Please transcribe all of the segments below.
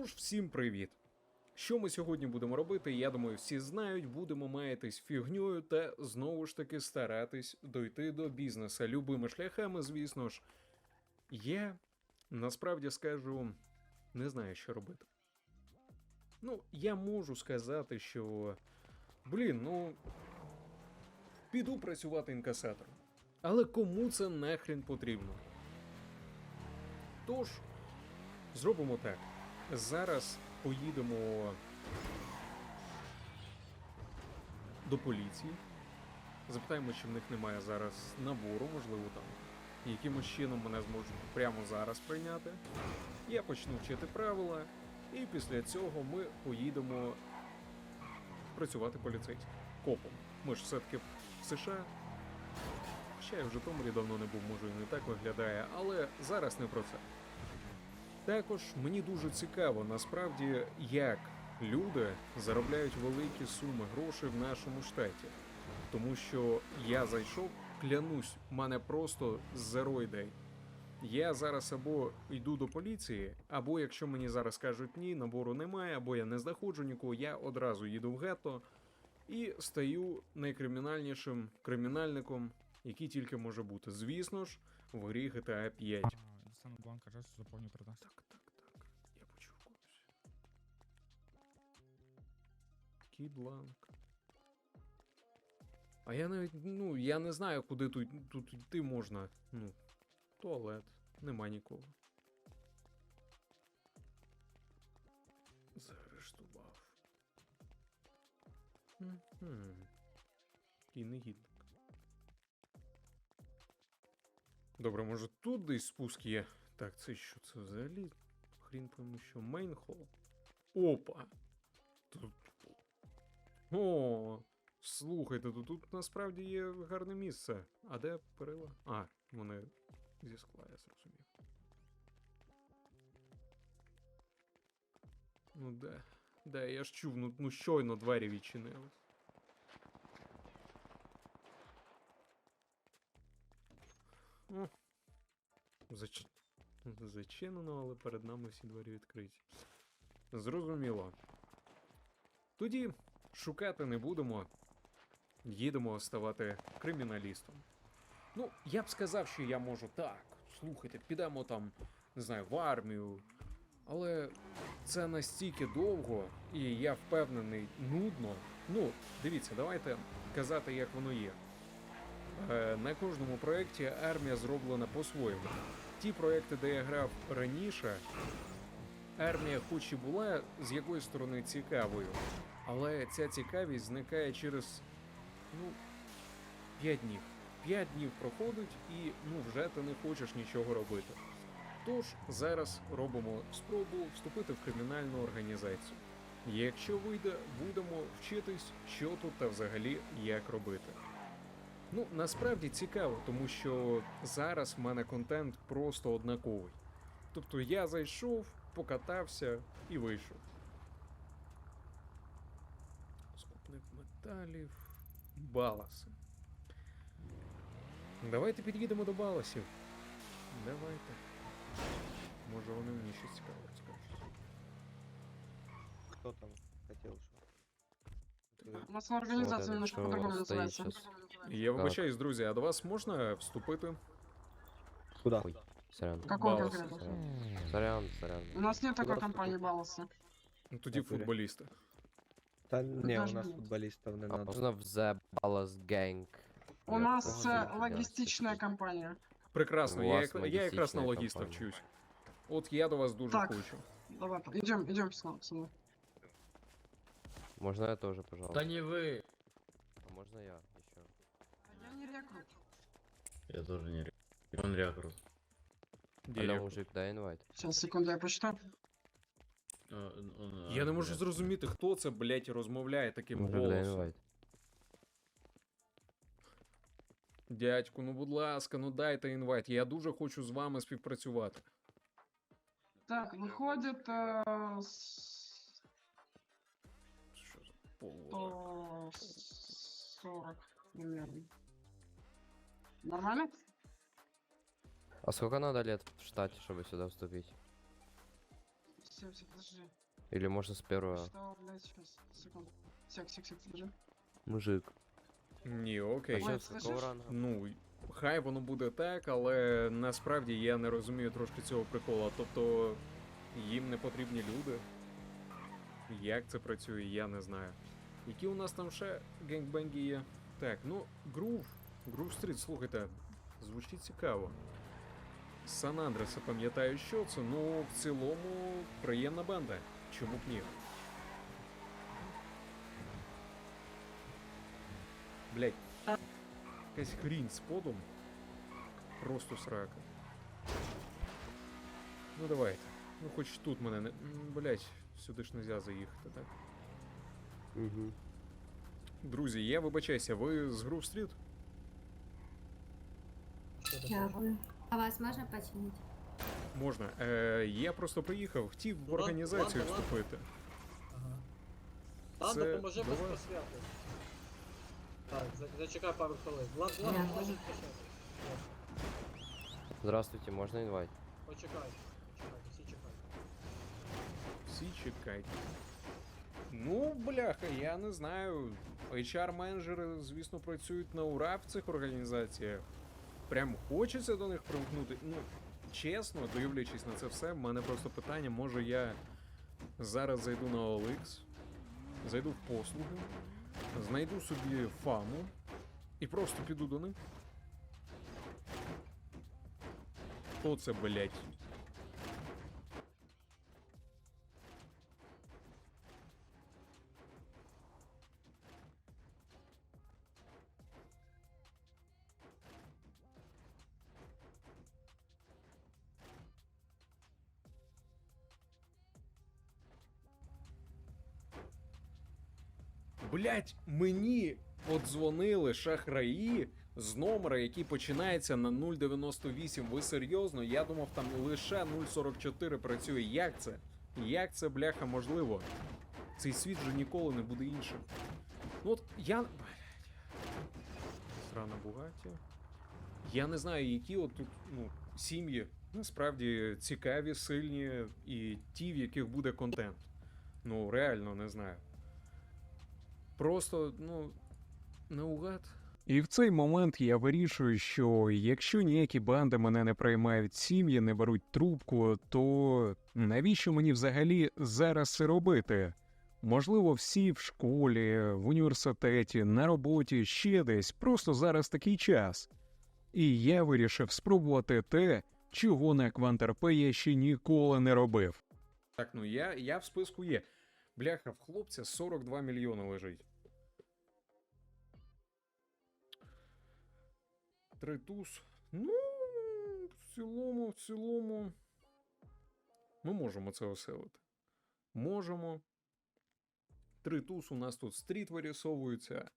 Тож, всім привіт! Що ми сьогодні будемо робити, я думаю, всі знають, будемо маятись фігньою та знову ж таки старатись дойти до бізнеса любими шляхами, звісно ж. Я насправді скажу, не знаю, що робити. Ну, я можу сказати, що. Блін, ну. Піду працювати інкасатором. Але кому це нахрен потрібно? Тож, зробимо так. Зараз поїдемо до поліції. Запитаємо, чи в них немає зараз набору, можливо, там якимось чином мене зможуть прямо зараз прийняти. Я почну вчити правила, і після цього ми поїдемо працювати поліцейським копом. Ми ж все-таки в США. Ще я в Житомирі давно не був, може і не так виглядає, але зараз не про це. Також мені дуже цікаво насправді, як люди заробляють великі суми грошей в нашому штаті. Тому що я зайшов, клянусь, мене просто ідей. Я зараз або йду до поліції, або якщо мені зараз кажуть ні, набору немає, або я не знаходжу нікого, я одразу їду в гетто і стаю найкримінальнішим кримінальником, який тільки може бути. Звісно ж, в грі GTA 5. Достану бланк адресу, заповню 13. Так, так, так. Я почув когось. Який бланк. А я навіть, ну, я не знаю, куди тут, тут йти можна. Ну, туалет. Нема нікого. Заарештував. Мгм. І негідник. Добре, може тут десь спуск є. Так, це що це взагалі? Хрін пойму, що мейн хол. Опа! Тут. О! Слухайте, тут, тут насправді є гарне місце. А де перила? А, вони зі скла, я зрозумів. Ну де? Де, я ж чув, ну, ну щойно двері відчинились. Зач... Зачинено, але перед нами всі двері відкриті. Зрозуміло. Тоді шукати не будемо. Їдемо ставати криміналістом. Ну, я б сказав, що я можу так. Слухайте, підемо там, не знаю, в армію. Але це настільки довго, і я впевнений, нудно. Ну, дивіться, давайте казати, як воно є. Е, На кожному проєкті армія зроблена по-своєму. Ті проєкти, де я грав раніше, армія хоч і була з якоїсь сторони цікавою, але ця цікавість зникає через ну, 5 днів. 5 днів проходить і ну, вже ти не хочеш нічого робити. Тож зараз робимо спробу вступити в кримінальну організацію. Якщо вийде, будемо вчитись, що тут та взагалі як робити. Ну, насправді цікаво, тому що зараз в мене контент просто однаковий. Тобто я зайшов, покатався і вийшов. Скупник металів. Баласи. Давайте під'їдемо до баласів. Давайте. Може вони мені щось цікаве розкажуть. Кто там У нас организация Вот немножко это по-другому что стоит называется. щас. Я вибачаюсь, друзі, а до вас можна вступити? Куда? Ой, сорян. Какого Балас. конкретно? Сорян, Сорян, сорян. У нас нет такой Куда компании Балласа. Ну тоді Натурі. футболісти. Та не, у даже нас нет. футболистов не А надо. можна в The Ballast Gang? У Я нас тоже э, не логистичная знаю, компания. Прекрасно, У я, вас як- я якраз на логістична логіста компанія. вчусь. От я до вас дуже Так. хочу. Давай, идем, идем с нами. со мной. Можно я тоже, пожалуйста? Да не вы. А можно я еще? Я не рекрут. Я тоже не ре- Он рекрут. Алло, Директор. мужик, дай инвайт. Сейчас, секунду, я посчитаю. А, он, Я а, не можу рекрут. зрозуміти, хто це, блять, розмовляє таким Мужик, дай голосом. инвайт. Дядьку, ну будь ласка, ну дайте інвайт. Я дуже хочу з вами співпрацювати. Так, выходит э, с- За 140 примерно. Нормально? А сколько надо лет в штате, чтобы сюда вступить? Все, все, подожди. Или можно с первого. Что, блядь, сейчас, секунду. Сек, сек, сек, подожди. Мужик. Ні, окей. Ой, слышишь? ранга? Ну, хай воно буде так, але насправді я не розумію трошки цього прикола. Тобто їм не потрібні люди. Як це працює, я не знаю. Які у нас там ще генгбенги є? Так, ну, Грув. Грув Стріт, слухайте, звучить цікаво. Сан Андреса пам'ятаю, що це, ну, в цілому приємна банда. Чому б ні? Блять, якась хрінь з подом. Просто срака. Ну давайте. Ну хоч тут мене не. Блять, сюди ж нельзя заїхати, так? Угу. Друзі, я вибачаюся, ви з Грув Стріт? Дякую. А вас можна починити? Можна. Е, я просто приїхав, хотів в Ну, організацію ладно, ладно. вступити. Ага. Ладно, Це поможи без вас. просвяту. Так, за- зачекай пару хвилин. Влад, Влад, Дякую. поможи просвяту. Здравствуйте, можно инвайт? Почекай. Всі. Чекайте. Ну, бляха, я не знаю. HR-менеджери, звісно, працюють на ура в цих організаціях. Прям хочеться до них примкнути. Ну, чесно, дивлячись на це все, в мене просто питання, може я зараз зайду на OLX, зайду в послуги, знайду собі фаму і просто піду до них. Хто це, блять? Блять, мені подзвонили шахраї з номера, який починається на 098. Ви серйозно? Я думав, там лише 044 працює. Як це? Як це, бляха, можливо? Цей світ вже ніколи не буде іншим. Ну от я. Блядь. Срана Бугаті. Я не знаю, які от тут ну, сім'ї насправді цікаві, сильні і ті, в яких буде контент. Ну, реально не знаю. Просто, ну, наугад. І в цей момент я вирішую, що якщо ніякі банди мене не приймають сім'ї, не беруть трубку, то навіщо мені взагалі зараз це робити? Можливо, всі в школі, в університеті, на роботі, ще десь, просто зараз такий час. І я вирішив спробувати те, чого на Квант-РП я ще ніколи не робив. Так, ну я, я в списку є. Бляха, в хлопця 42 мільйони лежить. Три туз. Ну, в цілому, в цілому. Ми можемо це оселити. Можемо. Три туз у нас тут стріт вирісовується.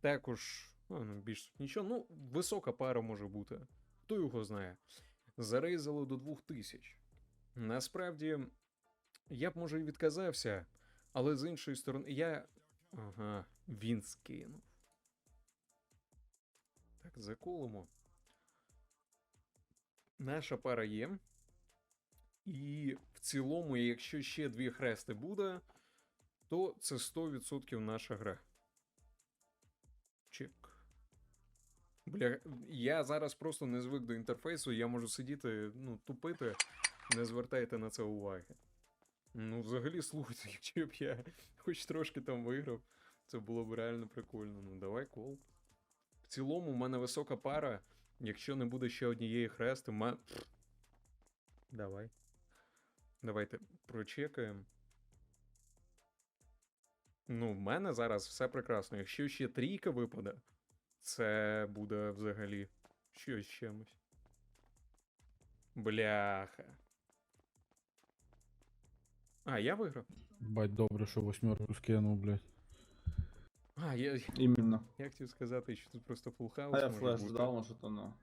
Також, ну, ну, більш нічого. Ну, висока пара може бути. Хто його знає. Зарейзали до 2000. Насправді, я б може і відказався, але з іншої сторони, я. Ага, він скинув. Так, заколимо. Наша пара є. І в цілому, якщо ще дві хрести буде, то це 100% наша гра. Чек. Бля, я зараз просто не звик до інтерфейсу, я можу сидіти, ну, тупити, не звертайте на це уваги. Ну, взагалі, слухайте, якщо б я хоч трошки там виграв, це було б реально прикольно. Ну, давай кол. В цілому, в мене висока пара. Якщо не буде ще однієї хрести, ма... Давай. Давайте прочекаємо. Ну, в мене зараз все прекрасно. Якщо ще трійка випаде, це буде взагалі щось чимось. Бляха. А, я виграв? Бать, добре, що восьмерку скинув, блядь. А, я, Именно. я хотів сказати, що тут просто фулл хаус. А я може флеш бути. ждал, но что-то оно.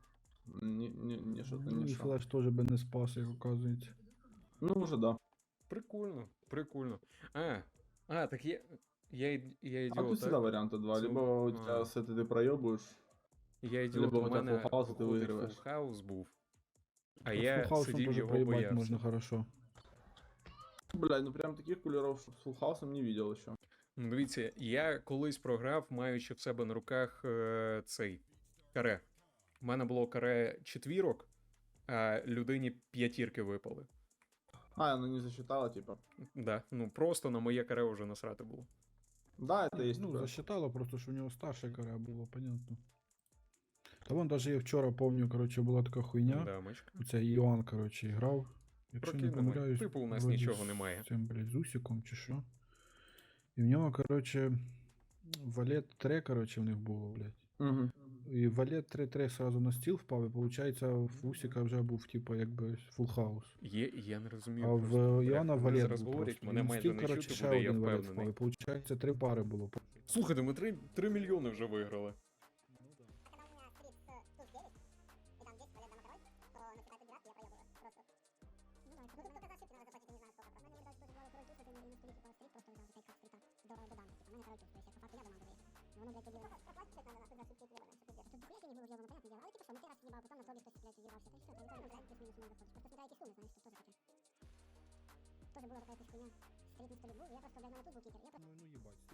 Не, не, не что-то Ну, не і шло. флеш теж би не спас, як оказується. Ну, уже да. Прикольно, прикольно. А, а, так я. Я, ід- я А ідіот, тут так? всегда варианта два. Це- Либо у а. тебя с этой ты проебываешь. Я ідіот, Либо у у тебе мене full house, і ти виходить виграєш. full хаус був. А Та я фулхаусом сидів теж його проїбать боявся. можна хорошо. Бля, ну прям таких кулеров с фулхаусом не видел еще. Ну, Дивіться, я колись програв, маючи в себе на руках е, цей каре. У мене було каре четвірок, а людині п'ятірки випали. А, она не засчитала, типа. Да, ну просто на моє каре вже насрати було. Да, это есть. Ну, такое. засчитало просто, що у нього старше каре було, понятно. Та вон даже я вчора помню, коротше, була така хуйня. Да, мичка. Оце Іоанн, коротше, грав. Якщо не помиляюсь, Типу у нас нічого з немає. Цим, блядь, з чи що. І в нього, коротше, валет 3, коротше, в них було, блядь. Мгм. І валет 3-3 сразу на стіл впав, і виходить, в Усіка вже був, типу, якби фул хаус. Є, я не розумію. А в просто, бля, Іоанна валет був говорять, просто. мене майже стіл, не коротше, чути ще буде, я один валет впав. впевнений. І виходить, три пари було. Слухайте, ми 3, 3 мільйони вже виграли.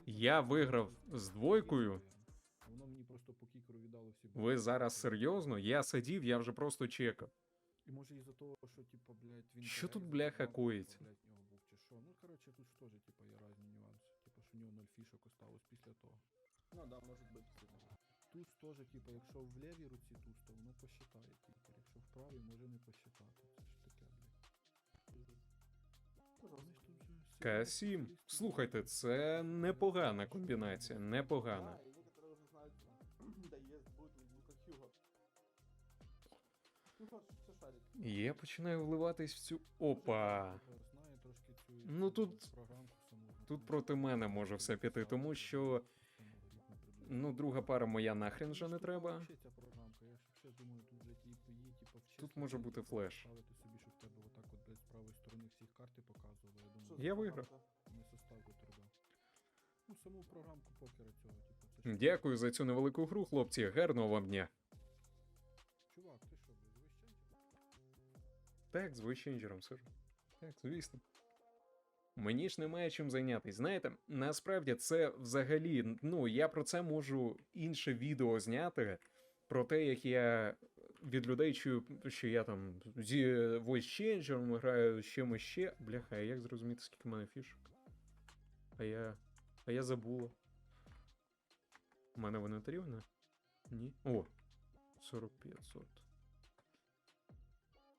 Я виграв з двойкою. Воно мені просто по кікеру віддало всі. Ви зараз серйозно? Я сидів, я вже просто чекав. І може із-за того, що, типу, блядь, він. Що каре тут, бляха, забрав, коїться? блядь, в нього був чи що. Ну, коротше, тут ж теж, типу, є різні нюанси. Типу, що в нього 0 фішок осталось після того. Ну да, может быть. Тут теж, типу, якщо в лівій руці туз, то воно посчитає кікер. Якщо в правій, може не посчитати. Це ж таке, блядь. Вони ж тут же К7. Слухайте, це непогана комбінація, непогана. Есть, будет, ну. Ну. Я починаю вливатись в цю. Опа! Знає трошки цю Ну, тут- Тут проти мене може все піти, тому що. Ну, друга пара моя нахрен вже не треба. Тут типу, Тут може типу, бути флеш. Карти показували. Я виграв. Ну, саму програмку покера цього, типу. Дякую за цю невелику гру, хлопці. Гарного вам дня. Чувак, ти що, блядь, вищенчик? Так, з войченджером сижу. Так, звісно. Мені ж немає чим зайнятися. Знаєте, насправді це взагалі, ну, я про це можу інше відео зняти. Про те, як я від людей чую, що я там зі voice changer граю з чимось ще. Бляха, а як зрозуміти, скільки в мене фішок? А я. А я забула. У мене в інвентарі? Ні. О! 4500.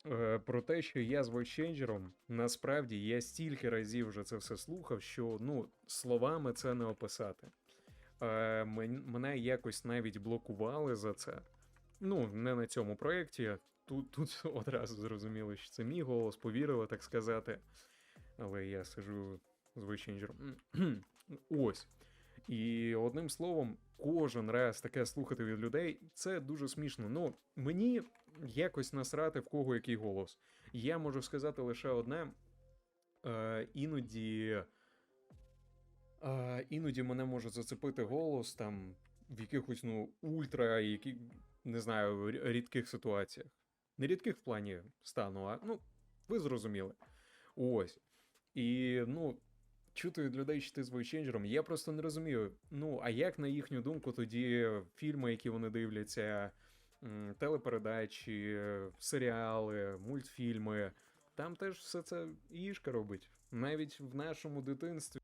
Е, про те, що я з войченджером, насправді я стільки разів вже це все слухав, що ну, словами це не описати. Е, мен- мене якось навіть блокували за це. Ну, не на цьому проєкті. Тут, тут одразу зрозуміло, що це мій голос, повірили, так сказати. Але я сижу з войченджером. Ось. І одним словом, кожен раз таке слухати від людей, це дуже смішно. Ну, мені якось насрати в кого який голос. Я можу сказати лише одне. Е, іноді. Е, іноді мене може зацепити голос там в якихось ну, ультра, які, не знаю, рі- рідких ситуаціях. Не рідких в плані стану, а ну, ви зрозуміли. Ось. І, ну, чути від людей, що ти з войченджером, я просто не розумію. Ну, а як на їхню думку, тоді фільми, які вони дивляться, телепередачі, серіали, мультфільми, там теж все це їжка робить. Навіть в нашому дитинстві.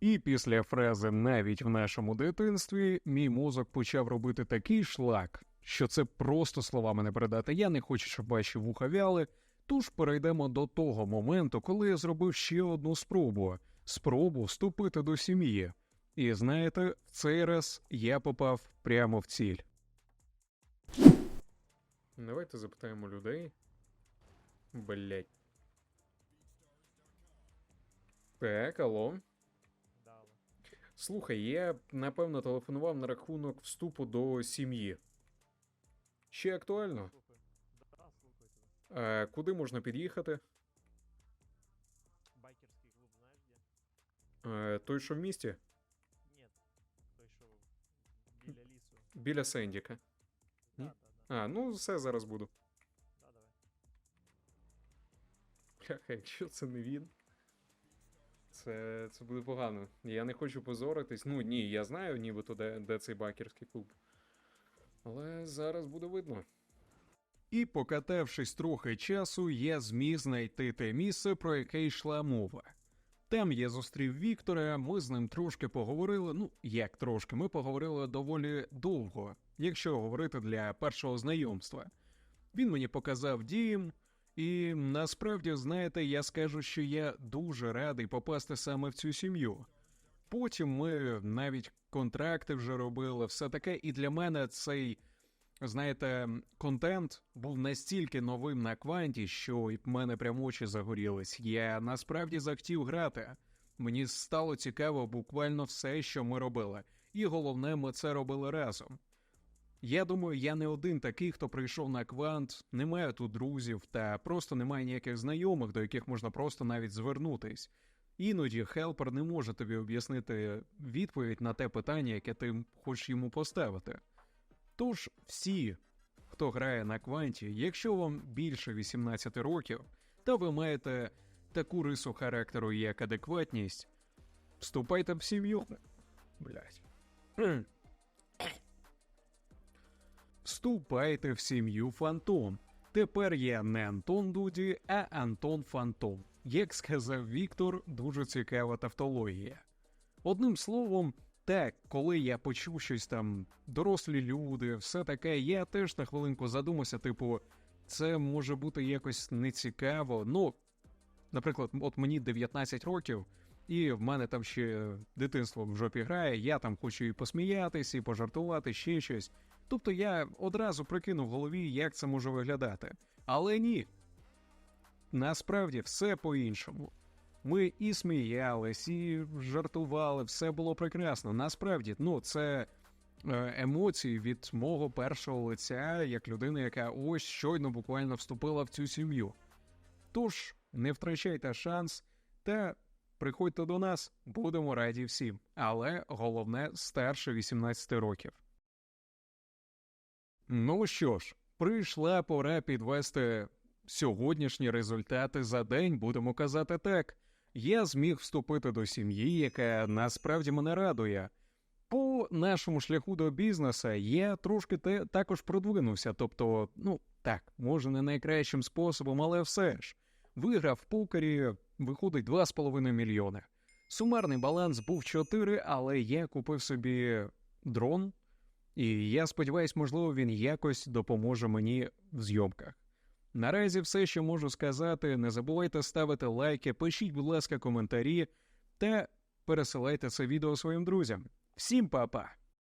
І після фрази навіть в нашому дитинстві мій мозок почав робити такий шлак, що це просто словами не передати. Я не хочу, щоб ваші вуха вяли. Тож перейдемо до того моменту, коли я зробив ще одну спробу спробу вступити до сім'ї. І знаєте, в цей раз я попав прямо в ціль. Давайте запитаємо людей. Блять. Так, алло. Слухай, я напевно телефонував на рахунок вступу до сім'ї. Ще актуально? А, куди можна під'їхати? Байкерский клуб знаешь где? А, той, що в місті? Нет, той що біля лісу. Біля Сендіка. Да, Ні? да, да, А, ну все зараз буду. да, давай. Бляха, якщо це не він. це, це буде погано. Я не хочу позоритись. Ну ні, я знаю нібито, де, де цей бакерський клуб. Але зараз буде видно. І покатавшись трохи часу, я зміг знайти те місце, про яке йшла мова. Там я зустрів Віктора, ми з ним трошки поговорили. Ну, як трошки, ми поговорили доволі довго, якщо говорити для першого знайомства. Він мені показав дім, і насправді, знаєте, я скажу, що я дуже радий попасти саме в цю сім'ю. Потім ми навіть контракти вже робили, все таке, і для мене цей, знаєте, контент був настільки новим на кванті, що і в мене прям очі загорілись. Я насправді захотів грати. Мені стало цікаво буквально все, що ми робили. І головне, ми це робили разом. Я думаю, я не один такий, хто прийшов на квант, немає тут друзів та просто немає ніяких знайомих, до яких можна просто навіть звернутись. Іноді хелпер не може тобі об'яснити відповідь на те питання, яке ти хочеш йому поставити. Тож всі, хто грає на кванті, якщо вам більше 18 років, та ви маєте таку рису характеру, як адекватність, вступайте в сім'ю. Вступайте в сім'ю Фантом. Тепер я не Антон Дуді, а Антон Фантом. Як сказав Віктор, дуже цікава тавтологія. Одним словом, так, коли я почув щось там, дорослі люди, все таке, я теж на хвилинку задумався, типу, це може бути якось нецікаво. Ну, наприклад, от мені 19 років, і в мене там ще дитинство в жопі грає, я там хочу і посміятись, і пожартувати, ще щось. Тобто я одразу прикинув в голові, як це може виглядати. Але ні. Насправді все по-іншому. Ми і сміялись, і жартували, все було прекрасно. Насправді, ну, це е, емоції від мого першого лиця, як людини, яка ось щойно буквально вступила в цю сім'ю. Тож, не втрачайте шанс та приходьте до нас, будемо раді всім. Але головне старше 18 років. Ну що ж, прийшла пора підвести сьогоднішні результати за день, будемо казати так. Я зміг вступити до сім'ї, яка насправді мене радує. По нашому шляху до бізнесу я трошки те, також продвинувся. Тобто, ну так, може не найкращим способом, але все ж. Виграв в покері, виходить 2,5 мільйони. Сумарний баланс був 4, але я купив собі дрон, і я сподіваюсь, можливо, він якось допоможе мені в зйомках. Наразі все, що можу сказати. Не забувайте ставити лайки, пишіть, будь ласка, коментарі та пересилайте це відео своїм друзям. Всім па-па!